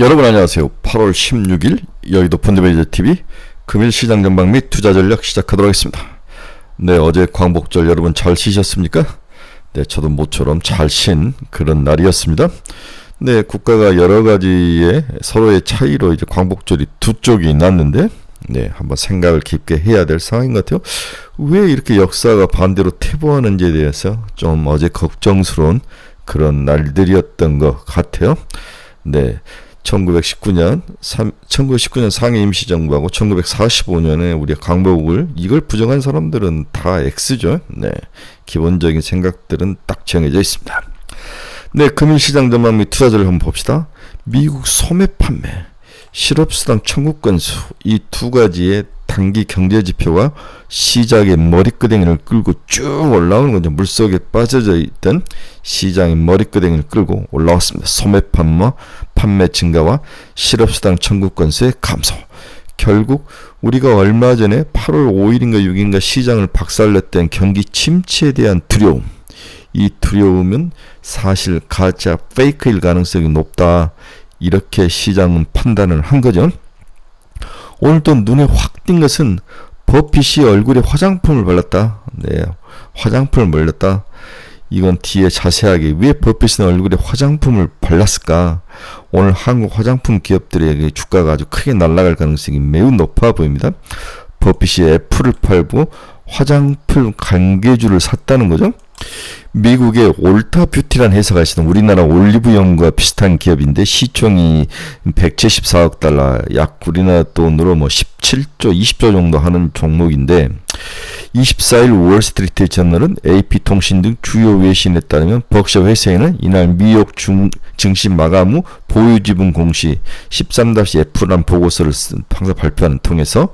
여러분 안녕하세요. 8월 16일 여의도 펀드매니저 TV 금일 시장 전망 및 투자 전략 시작하도록 하겠습니다. 네, 어제 광복절 여러분 잘 쉬셨습니까? 네, 저도 모처럼 잘 쉰 그런 날이었습니다. 네, 국가가 여러 가지의 서로의 차이로 이제 광복절이 두 쪽이 났는데 네, 한번 생각을 깊게 해야 될 상황인 것 같아요. 왜 이렇게 역사가 반대로 퇴보하는지에 대해서 좀 어제 걱정스러운 그런 날들이었던 것 같아요. 네. 1919년 3, 1919년 상해 임시정부하고 1945년에 우리 광복을 이걸 부정한 사람들은 다 X죠. 네. 기본적인 생각들은 딱 정해져 있습니다. 네, 금융시장 전망 및 투자자를 한번 봅시다. 미국 소매 판매, 실업수당 청구 건수 이 두 가지의 단기 경제 지표가 시장의 머리끄댕이를 끌고 쭉 올라오는 거죠. 물속에 빠져져 있던 시장의 머리끄댕이를 끌고 올라왔습니다. 소매 판매, 판매 증가와 실업수당 청구 건수의 감소. 결국 우리가 얼마 전에 8월 5일인가 6일인가 시장을 박살냈던 경기 침체에 대한 두려움. 이 두려움은 사실 가짜 페이크일 가능성이 높다. 이렇게 시장은 판단을 한 거죠. 오늘 또 눈에 확 띈 것은 버핏이 얼굴에 화장품을 발랐다. 네, 화장품을 발랐다. 이건 뒤에 자세하게 왜 버핏은 얼굴에 화장품을 발랐을까? 오늘 한국 화장품 기업들의 주가가 아주 크게 날아갈 가능성이 매우 높아 보입니다. 버핏이 애플을 팔고 화장품 관계주를 샀다는 거죠. 미국의 올타 뷰티라는 회사가 있습니다. 우리나라 올리브영과 비슷한 기업인데 시총이 174억 달러, 약 우리나라 돈으로 뭐 17조, 20조 정도 하는 종목인데 24일 월스트리트 저널은 AP통신 등 주요 외신에 따르면 벅셔 회사에는 이날 미국 중, 증시 마감 후 보유 지분 공시 13-F란 보고서를 쓴 방사 발표하는 통해서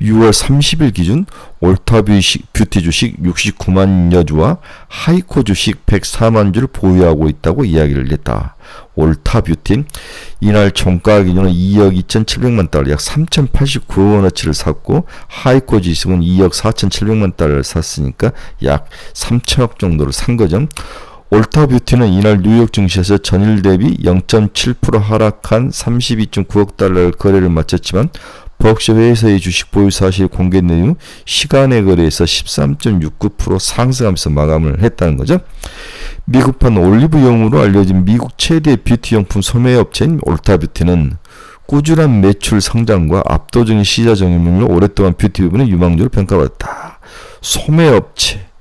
6월 30일 기준 올타 뷰티 주식 69만여 주와 하이코 주식 104만 주를 보유하고 있다고 이야기를 했다. 올타 뷰티 이날 종가 기준은 2억 2,700만 달러 약 3,089원어치를 샀고 하이코 지식은 2억 4,700만 달러를 샀으니까 약 3천억 정도를 산 거죠. 올타 뷰티는 이날 뉴욕 증시에서 전일 대비 0.7% 하락한 32.9억 달러를 거래를 마쳤지만 버크셔 회사의 주식 보유 사실 공개된 후 시간의 거래에서 13.69% 상승하면서 마감을 했다는 거죠. 미국판 올리브영으로 알려진 미국 최대 뷰티용품 소매업체인 올타뷰티는 꾸준한 매출 성장과 압도적인 시장 정의물로 오랫동안 뷰티 부분의 유망주로 평가받았다. 소매업체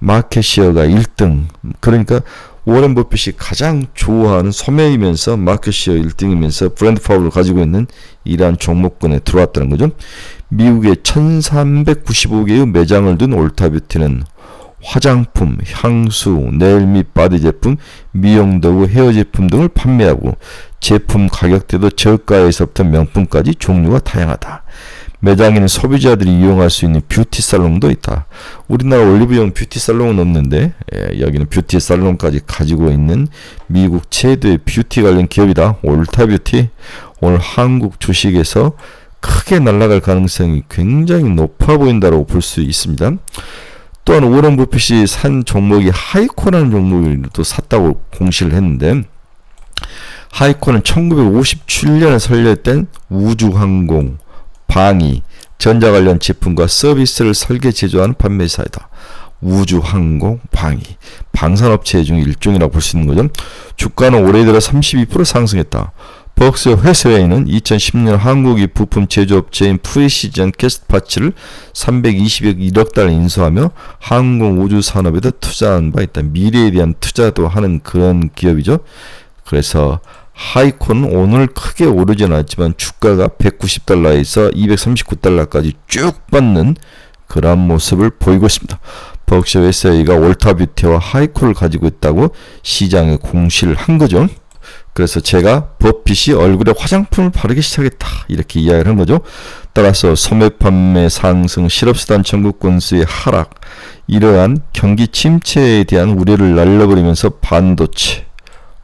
마켓시어가 1등. 그러니까 워렌 버핏이 가장 좋아하는 소매이면서 마켓시어 1등이면서 브랜드 파워를 가지고 있는 이러한 종목군에 들어왔다는 거죠. 미국의 1395개의 매장을 둔 올타뷰티는 화장품, 향수, 네일 및 바디 제품, 미용 도구, 헤어 제품 등을 판매하고 제품 가격대도 저가에서부터 명품까지 종류가 다양하다. 매장에는 소비자들이 이용할 수 있는 뷰티 살롱도 있다. 우리나라 올리브영 뷰티 살롱은 없는데 예, 여기는 뷰티 살롱까지 가지고 있는 미국 최대의 뷰티 관련 기업이다. 올타 뷰티 오늘 한국 주식에서 크게 날아갈 가능성이 굉장히 높아 보인다고 볼 수 있습니다. 또한 오런 버핏이 산 종목이 하이코라는 종목을 또 샀다고 공시를 했는데 하이코는 1957년에 설립된 우주항공 방위, 전자 관련 제품과 서비스를 설계 제조하는 판매사이다. 우주, 항공, 방위, 방산업체 중 일종이라고 볼 수 있는 거죠. 주가는 올해 들어 32% 상승했다. 벅스 회사에는 2010년 한국의 부품 제조업체인 프리시전 캐스트파츠를 320억 1억 달러 인수하며 항공 우주 산업에도 투자한 바 있다. 미래에 대한 투자도 하는 그런 기업이죠. 그래서 하이콘은 오늘 크게 오르진 않았지만 주가가 190달러에서 239달러까지 쭉 받는 그런 모습을 보이고 있습니다. 버크셔 웨스웨이가 올타뷰티와 하이콘을 가지고 있다고 시장에 공시를 한 거죠. 그래서 제가 버핏이 얼굴에 화장품을 바르기 시작했다 이렇게 이야기를 한 거죠. 따라서 소매 판매 상승, 실업수단 청구 건수의 하락 이러한 경기 침체에 대한 우려를 날려버리면서 반도체,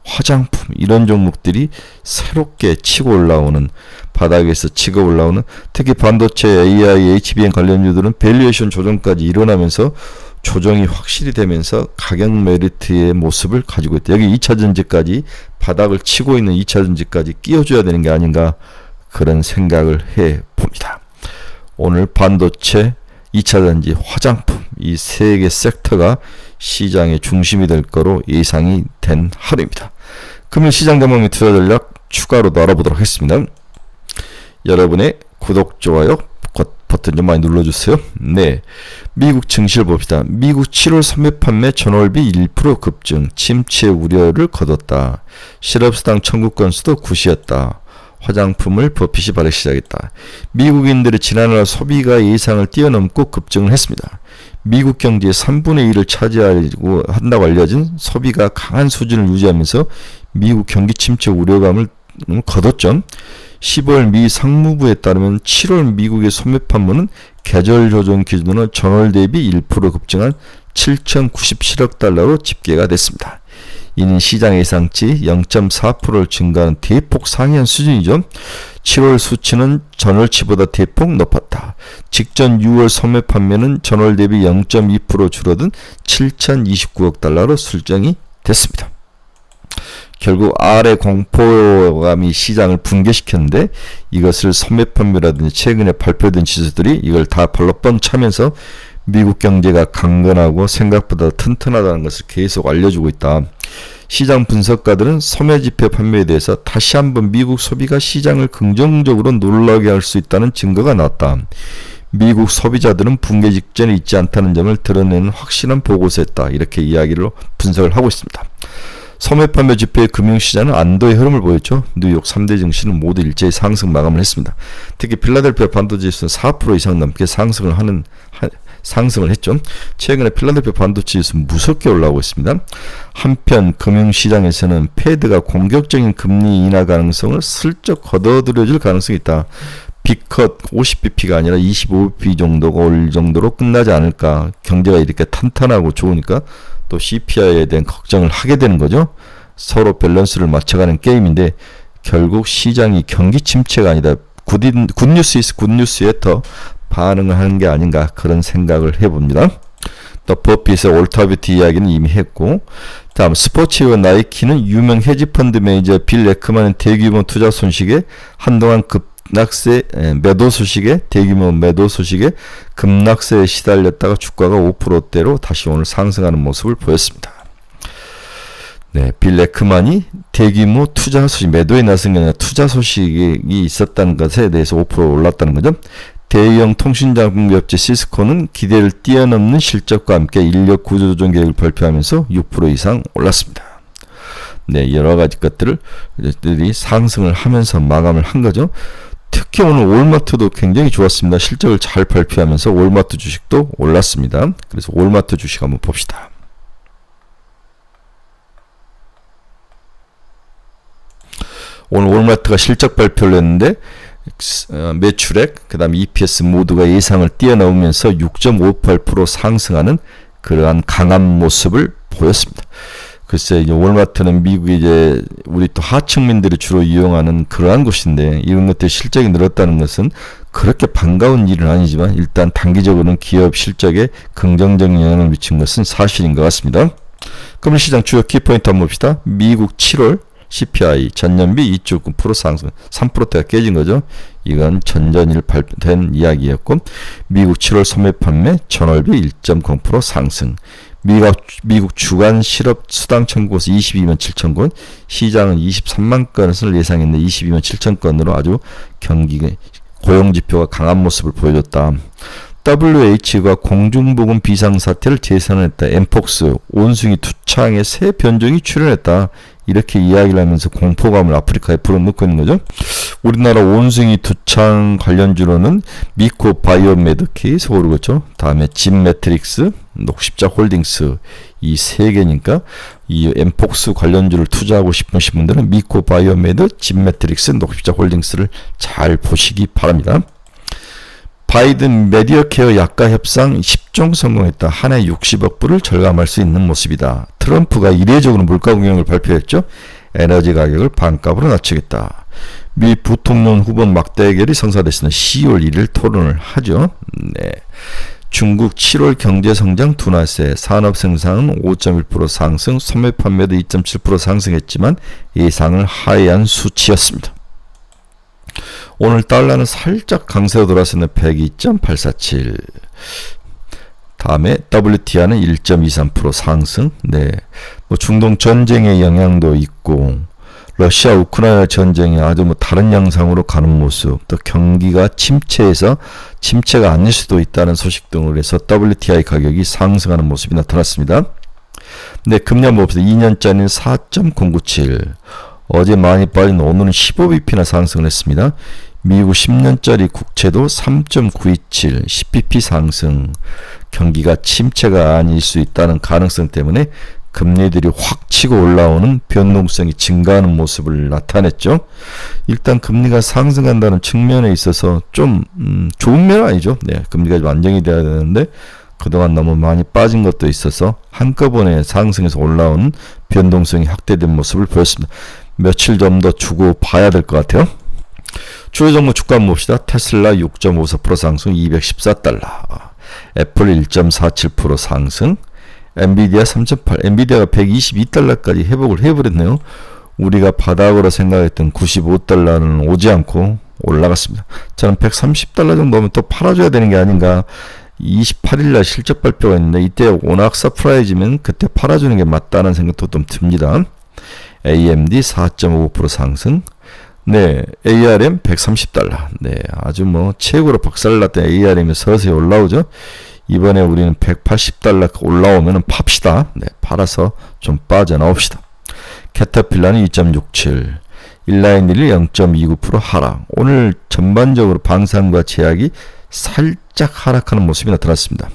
화장품 이런 종목들이 새롭게 치고 올라오는 바닥에서 치고 올라오는 특히 반도체 AI, HBM 관련주들은 밸류에이션 조정까지 일어나면서 조정이 확실히 되면서 가격 메리트의 모습을 가지고 있다. 여기 2차 전지까지 바닥을 치고 있는 2차 전지까지 끼워줘야 되는 게 아닌가 그런 생각을 해 봅니다. 오늘 반도체, 2차 전지, 화장품 이 세 개 섹터가 시장의 중심이 될 거로 예상이 된 하루입니다. 금일 시장 전망 및 투자 전략 추가로 알아보도록 하겠습니다. 여러분의 구독, 좋아요, 버튼 좀 많이 눌러주세요. 네. 미국 증시를 봅시다. 미국 7월 3매 판매 전월비 1% 급증, 침체 우려를 거뒀다. 실업수당 청구 건수도 굿이었다. 화장품을 버핏이 바르기 시작했다. 미국인들의 지난해 소비가 예상을 뛰어넘고 급증을 했습니다. 미국 경제의 3분의 1을 차지하고 한다고 알려진 소비가 강한 수준을 유지하면서 미국 경기 침체 우려감을 거뒀죠. 10월 미 상무부에 따르면 7월 미국의 소매 판매는 계절 조정 기준으로 전월 대비 1% 급증한 7,097억 달러로 집계가 됐습니다. 이는 시장 예상치 0.4%를 증가하는 대폭 상회한 수준이죠. 7월 수치는 전월치보다 대폭 높았다. 직전 6월 소매 판매는 전월 대비 0.2% 줄어든 7,029억 달러로 설정이 됐습니다. 결국 아래 공포감이 시장을 붕괴시켰는데 이것을 소매 판매라든지 최근에 발표된 지수들이 이걸 다 발로 뻥 차면서 미국 경제가 강건하고 생각보다 튼튼하다는 것을 계속 알려주고 있다. 시장 분석가들은 소매 지표 판매에 대해서 다시 한번 미국 소비가 시장을 긍정적으로 놀라게 할 수 있다는 증거가 나왔다. 미국 소비자들은 붕괴 직전에 있지 않다는 점을 드러내는 확실한 보고서였다. 이렇게 이야기를 분석을 하고 있습니다. 소매 판매 지표의 금융시장은 안도의 흐름을 보였죠. 뉴욕 3대 증시는 모두 일제히 상승 마감을 했습니다. 특히 필라델피아 반도체 지수는 4% 이상 넘게 상승을 하는 하, 상승을 했죠. 최근에 필라델피아 반도체 지수 무섭게 올라오고 있습니다. 한편 금융시장에서는 패드가 공격적인 금리 인하 가능성을 슬쩍 걷어들여줄 가능성이 있다. B컷 50bp가 아니라 25bp 정도가 올 정도로 끝나지 않을까. 경제가 이렇게 탄탄하고 좋으니까 또 CPI에 대한 걱정을 하게 되는 거죠. 서로 밸런스를 맞춰가는 게임인데 결국 시장이 경기 침체가 아니다. 굿뉴스 이스 굿뉴스에 더 반응을 하는 게 아닌가 그런 생각을 해봅니다. 또 버핏의 올타비티 이야기는 이미 했고 다음 스포츠와 나이키는 유명 헤지펀드 매니저 빌 레크만의 대규모 투자 손실에 한동안 급락세 매도 소식에 대규모 매도 소식에 급락세에 시달렸다가 주가가 5%대로 다시 오늘 상승하는 모습을 보였습니다. 네, 빌 레크만이 대규모 투자 소식, 매도에 나선 게 아니라 투자 소식이 있었다는 것에 대해서 5% 올랐다는 거죠. 대형 통신장비 업체 시스코는 기대를 뛰어넘는 실적과 함께 인력 구조조정 계획을 발표하면서 6% 이상 올랐습니다. 네, 여러 가지 것들을 상승을 하면서 마감을 한 거죠. 특히 오늘 올마트도 굉장히 좋았습니다. 실적을 잘 발표하면서 올마트 주식도 올랐습니다. 그래서 올마트 주식 한번 봅시다. 오늘 올마트가 실적 발표를 했는데 어, 매출액, 그 다음 EPS 모두가 예상을 뛰어넘으면서 6.58% 상승하는 그러한 강한 모습을 보였습니다. 글쎄 이제 월마트는 미국이 이제 우리 또 하층민들이 주로 이용하는 그러한 곳인데 이런 것들 실적이 늘었다는 것은 그렇게 반가운 일은 아니지만 일단 단기적으로는 기업 실적에 긍정적인 영향을 미친 것은 사실인 것 같습니다. 그럼 시장 주요 키포인트 한번 봅시다. 미국 7월 CPI 전년비 2.9% 상승 3%대가 깨진 거죠. 이건 전전일 발표된 이야기였고 미국 7월 소매 판매 전월비 1.0% 상승 미국, 미국 주간 실업 수당 청구서 22만 7천 건, 시장은 23만 건을 예상했는데 22만 7천 건으로 아주 경기 고용 지표가 강한 모습을 보여줬다. WH가 공중보건 비상사태를 재선했다. 엠폭스, 온숭이 투창의 새 변종이 출현했다. 이렇게 이야기를 하면서 공포감을 아프리카에 불어넣고 있는 거죠. 우리나라 온숭이 두창 관련주로는 미코 바이오메드케이스 오르겠죠. 다음에 진 매트릭스, 녹십자 홀딩스 이 세 개니까 이 엠폭스 관련주를 투자하고 싶으신 분들은 미코 바이오메드, 진 매트릭스, 녹십자 홀딩스를 잘 보시기 바랍니다. 바이든 메디어 케어 약가 협상 10종 성공했다. 한 해 60억 불을 절감할 수 있는 모습이다. 트럼프가 이례적으로 물가 공약을 발표했죠. 에너지 가격을 반값으로 낮추겠다. 미 부통령 후보 막대결이 성사됐으나 10월 1일 토론을 하죠. 네. 중국 7월 경제 성장 둔화세, 산업 생산은 5.1% 상승, 소매 판매도 2.7% 상승했지만 예상을 하회한 수치였습니다. 오늘 달러는 살짝 강세로 돌아서는 102.847. 다음에 WTI는 1.23% 상승. 네. 뭐 중동 전쟁의 영향도 있고 러시아 우크라이나 전쟁이 아주 뭐 다른 양상으로 가는 모습, 또 경기가 침체해서 침체가 아닐 수도 있다는 소식 등으로 해서 WTI 가격이 상승하는 모습이 나타났습니다. 네, 금리 한번 봅시다. 2년짜리는 4.097. 어제 많이 빠진 오늘은 15bp나 상승을 했습니다. 미국 10년짜리 국채도 3.927, 10bp 상승. 경기가 침체가 아닐 수 있다는 가능성 때문에 금리들이 확 치고 올라오는 변동성이 증가하는 모습을 나타냈죠. 일단 금리가 상승한다는 측면에 있어서 좀 음, 좋은 면은 아니죠. 네, 금리가 좀 안정이 돼야 되는데 그동안 너무 많이 빠진 것도 있어서 한꺼번에 상승해서 올라오는 변동성이 확대된 모습을 보였습니다. 며칠 좀 더 주고 봐야 될 것 같아요. 주요 종목 주가 봅시다. 테슬라 6.54% 상승 214달러. 애플 1.47% 상승. 엔비디아 3.8, 엔비디아가 122달러까지 회복을 해버렸네요. 우리가 바닥으로 생각했던 95달러는 오지 않고 올라갔습니다. 저는 130달러 정도면 또 팔아줘야 되는 게 아닌가. 28일날 실적 발표가 있는데 이때 워낙 서프라이즈면 그때 팔아주는 게 맞다는 생각도 좀 듭니다. AMD 4.5% 상승. 네, ARM 130달러. 네, 아주 뭐 최고로 박살났던 ARM이 서서히 올라오죠. 이번에 우리는 180달러 올라오면 팝시다. 네, 팔아서 좀 빠져나옵시다. 캐터필라는 2.67, 일라인일이 0.29% 하락. 오늘 전반적으로 방산과 제약이 살짝 하락하는 모습이 나타났습니다.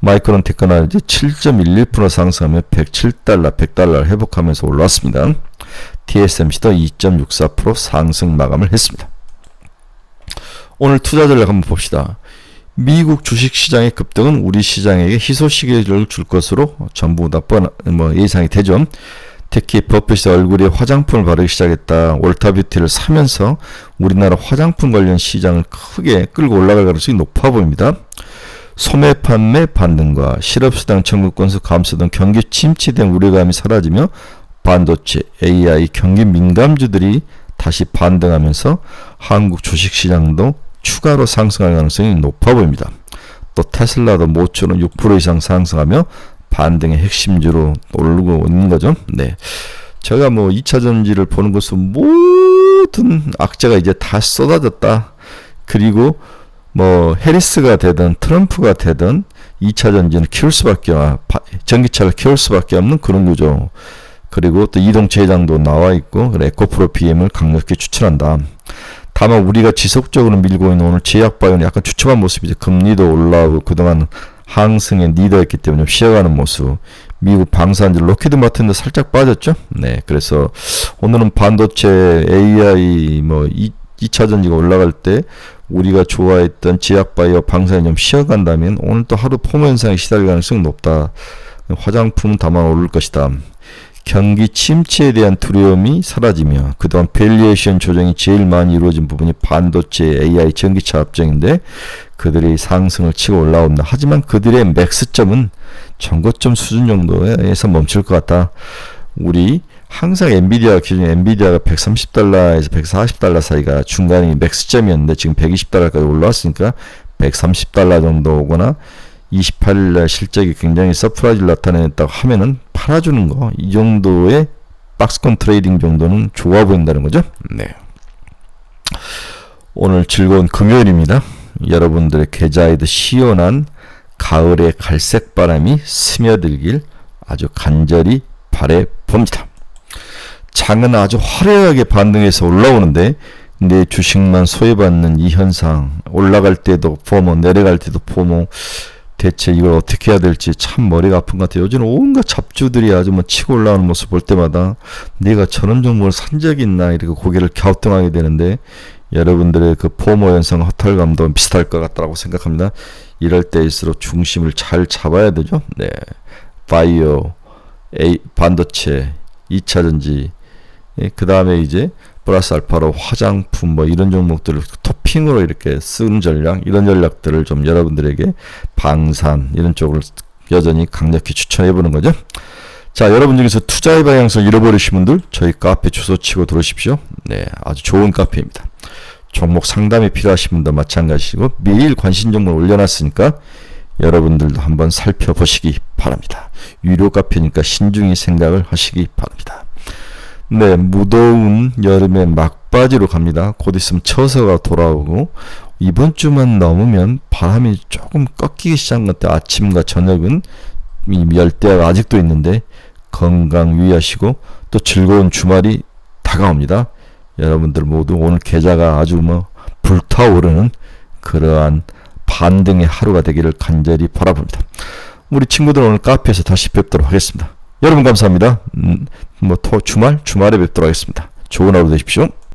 마이크론 테크놀로지 7.11% 상승하며 107달러, 100달러를 회복하면서 올라왔습니다. TSMC도 2.64% 상승 마감을 했습니다. 오늘 투자 전략 한번 봅시다. 미국 주식 시장의 급등은 우리 시장에게 희소시계를 줄 것으로 전부 다뭐 예상이 되죠. 특히 버핏이 얼굴에 화장품을 바르기 시작했다. 올타뷰티를 사면서 우리나라 화장품 관련 시장을 크게 끌고 올라갈 가능성이 높아 보입니다. 소매 판매 반등과 실업수당 청구 건수 감소 등 경기 침체된 우려감이 사라지며 반도체, AI, 경기 민감주들이 다시 반등하면서 한국 주식 시장도 추가로 상승할 가능성이 높아 보입니다. 또 테슬라도 모처럼 6% 이상 상승하며 반등의 핵심주로 오르고 있는 거죠. 네. 제가 뭐 2차 전지를 보는 것은 모든 악재가 이제 다 쏟아졌다. 그리고 뭐 해리스가 되든 트럼프가 되든 2차 전지는 키울 수밖에 전기차를 키울 수밖에 없는 그런 구조. 그리고 또 이동체 회장도 나와 있고 에코프로 BM을 강력히 추천한다. 다만 우리가 지속적으로 밀고 있는 오늘 제약바이오는 약간 추측한 모습이죠. 금리도 올라오고 그동안 항승의 리더였기 때문에 쉬어가는 모습. 미국 방산지 로키드 마틴도 살짝 빠졌죠. 네, 그래서 오늘은 반도체 AI 뭐 2, 2차 전지가 올라갈 때 우리가 좋아했던 제약바이오 방산이 좀 쉬어간다면 오늘 또 하루 포모 현상에 시달릴 가능성이 높다. 화장품 다만 오를 것이다. 경기 침체에 대한 두려움이 사라지며 그동안 밸리에이션 조정이 제일 많이 이루어진 부분이 반도체 AI 전기차 업종인데 그들이 상승을 치고 올라온다. 하지만 그들의 맥스점은 전고점 수준 정도에서 멈출 것 같다. 우리 항상 엔비디아 기준 엔비디아가 130달러에서 140달러 사이가 중간이 맥스점이었는데 지금 120달러까지 올라왔으니까 130달러 정도 오거나 28일 날 실적이 굉장히 서프라이즈를 나타냈다고 하면은 팔아주는 거 이 정도의 박스권 트레이딩 정도는 좋아 보인다는 거죠. 네. 오늘 즐거운 금요일입니다. 여러분들의 계좌에도 시원한 가을의 갈색 바람이 스며들길 아주 간절히 바래 봅니다. 장은 아주 화려하게 반등해서 올라오는데 내 주식만 소외받는 이 현상 올라갈 때도 포모 내려갈 때도 포모 대체 이걸 어떻게 해야 될지 참 머리가 아픈 것 같아요. 요즘 온갖 잡주들이 아주 뭐 치고 올라오는 모습 볼 때마다 내가 저런 종목을 산 적이 있나 이렇게 고개를 갸우뚱하게 되는데 여러분들의 그 포모 현상 허탈감도 비슷할 것 같다고 생각합니다. 이럴 때일수록 중심을 잘 잡아야 되죠. 네. 바이오, A, 반도체, 2차전지, 예, 그 다음에 이제 플러스 알파로 화장품 뭐 이런 종목들을 토픽 쇼핑으로 이렇게 쓰는 전략 이런 전략들을 좀 여러분들에게 방산 이런 쪽을 여전히 강력히 추천해 보는 거죠. 자, 여러분 중에서 투자의 방향성을 잃어버리신 분들 저희 카페 주소 치고 들어오십시오. 네, 아주 좋은 카페입니다. 종목 상담이 필요하신 분도 마찬가지고 매일 관심 종목을 올려놨으니까 여러분들도 한번 살펴보시기 바랍니다. 유료 카페니까 신중히 생각을 하시기 바랍니다. 네, 무더운 여름의 막바지로 갑니다. 곧 있으면 처서가 돌아오고 이번 주만 넘으면 바람이 조금 꺾이기 시작한 것 같아요. 아침과 저녁은 이 열대야가 아직도 있는데 건강 유의하시고 또 즐거운 주말이 다가옵니다. 여러분들 모두 오늘 계좌가 아주 뭐 불타오르는 그러한 반등의 하루가 되기를 간절히 바라봅니다. 우리 친구들 오늘 카페에서 다시 뵙도록 하겠습니다. 여러분 감사합니다. 음, 뭐 토, 주말 주말에 뵙도록 하겠습니다. 좋은 하루 되십시오.